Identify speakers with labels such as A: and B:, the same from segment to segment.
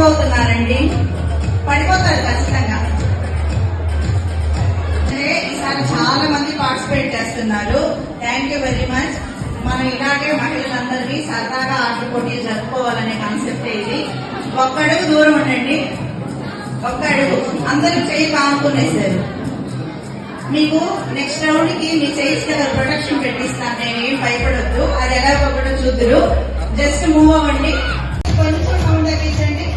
A: దూరం అవుతున్నారండి. పడిపోతారు ఖచ్చితంగా. ఈసారి చాలా మంది పార్టిసిపేట్ చేస్తున్నారు. థ్యాంక్ యూ వెరీ మచ్ మనం ఇలాగే మహిళలందరినీ సరదాగా ఆట పోటీలు జరుపుకోవాలనే కాన్సెప్ట్ ఇది. ఒక్క అడుగు దూరం ఉండండి. ఒక్క అడుగు. అందరూ చేయి పాముకునేసారు మీకు నెక్స్ట్ రౌండ్కి మీ చేయిస్ దగ్గర ప్రొటెక్షన్ పెట్టిస్తాను. నేను ఏం భయపడద్దు. అది ఎలా ఒకటో చూద్దరు. జస్ట్ మూవ్ అవ్వండి.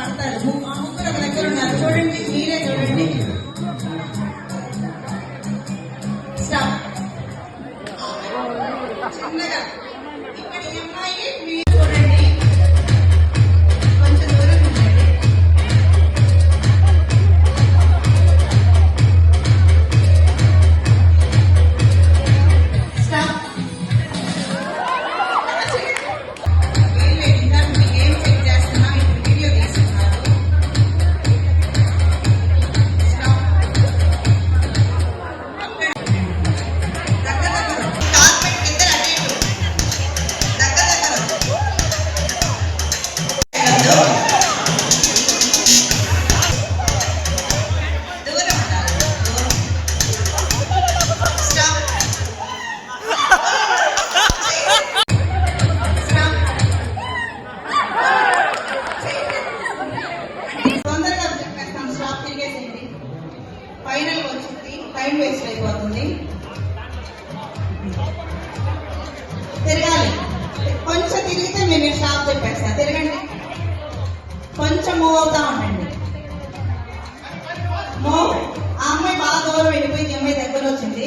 A: పడతారు. ఆ ముగ్గురు ఒక దగ్గర ఉన్నారు. చూడండి మీరే చూడండి. చిన్నగా. ఇక్కడ అమ్మాయి వేస్ట్ అయిపోతుంది. తిరగాలి. కొంచెం తిరిగితే మేము స్టాప్ చెప్పేస్తా తిరగండి. కొంచెం మూవ్ అవుతా ఉండండి. మూవ్ ఆ అమ్మాయి బాగా దూరం వెళ్ళిపోయింది అమ్మాయి దగ్గర వచ్చింది.